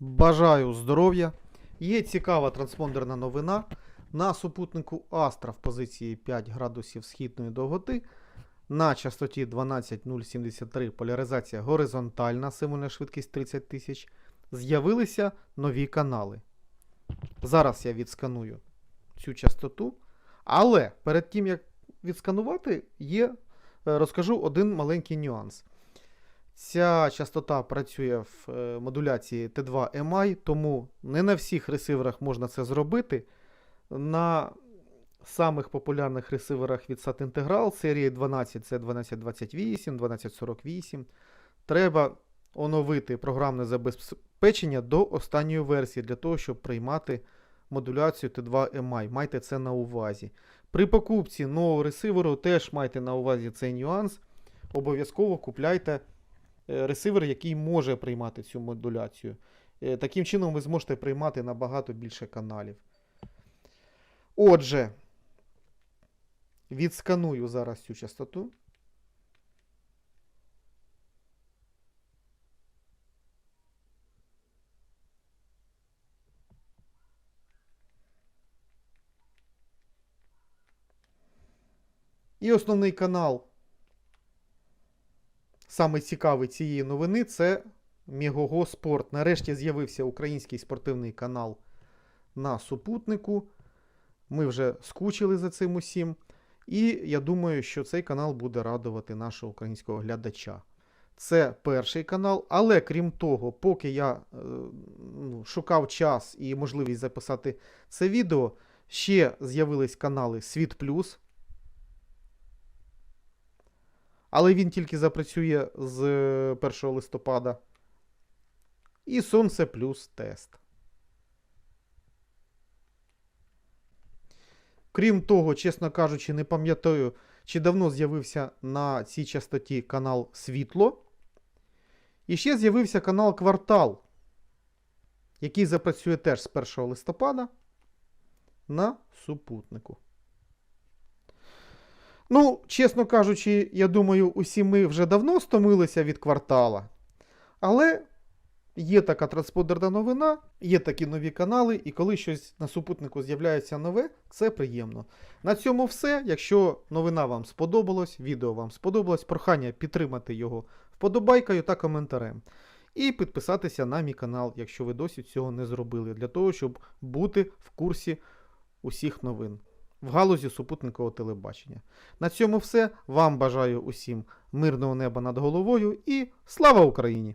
Бажаю здоров'я. Є цікава транспондерна новина. На супутнику Астра в позиції 5 градусів східної довготи на частоті 12073 поляризація горизонтальна, символьна швидкість 30 тисяч. З'явилися нові канали. Зараз я відсканую цю частоту. Але перед тим як відсканувати, є, е, розкажу один маленький нюанс. Ця частота працює в е, модуляції T2 MI, тому не на всіх ресиверах можна це зробити. На самих популярних ресиверах від SAT Integral серії 12 це 1228, 1248. Треба оновити програмне забезпечення до останньої версії для того, щоб приймати модуляцію T2 MI. Майте це на увазі. При покупці нового ресиверу теж майте на увазі цей нюанс. Обов'язково купляйте ресивер, який може приймати цю модуляцію. Е, Таким чином ви зможете приймати набагато більше каналів. Отже, відсканую зараз цю частоту. І основний канал, саме цікавий цієї новини, це Мігого Спорт. Нарешті з'явився український спортивний канал на супутнику. Ми вже скучили за цим усім. І я думаю, що цей канал буде радувати нашого українського глядача. Це перший канал, але крім того, поки я е, ну, шукав час і можливість записати це відео, ще з'явились канали Світ Плюс. Але він тільки запрацює з е, 1 листопада. І Сонце Плюс тест. Крім того, чесно кажучи, не пам'ятаю, чи давно з'явився на цій частоті канал Світло. І ще з'явився канал Квартал, який запрацює теж з 1 листопада на супутнику. Ну, чесно кажучи, я думаю, усі ми вже давно стомилися від квартала. Але є така транспондерна новина, є такі нові канали, і коли щось на супутнику з'являється нове, це приємно. На цьому все. Якщо новина вам сподобалась, відео вам сподобалось, прохання підтримати його вподобайкою та коментарем. І підписатися на мій канал, якщо ви досі цього не зробили, для того, щоб бути в курсі усіх новин в галузі супутникового телебачення. На цьому все. Вам бажаю усім мирного неба над головою і слава Україні!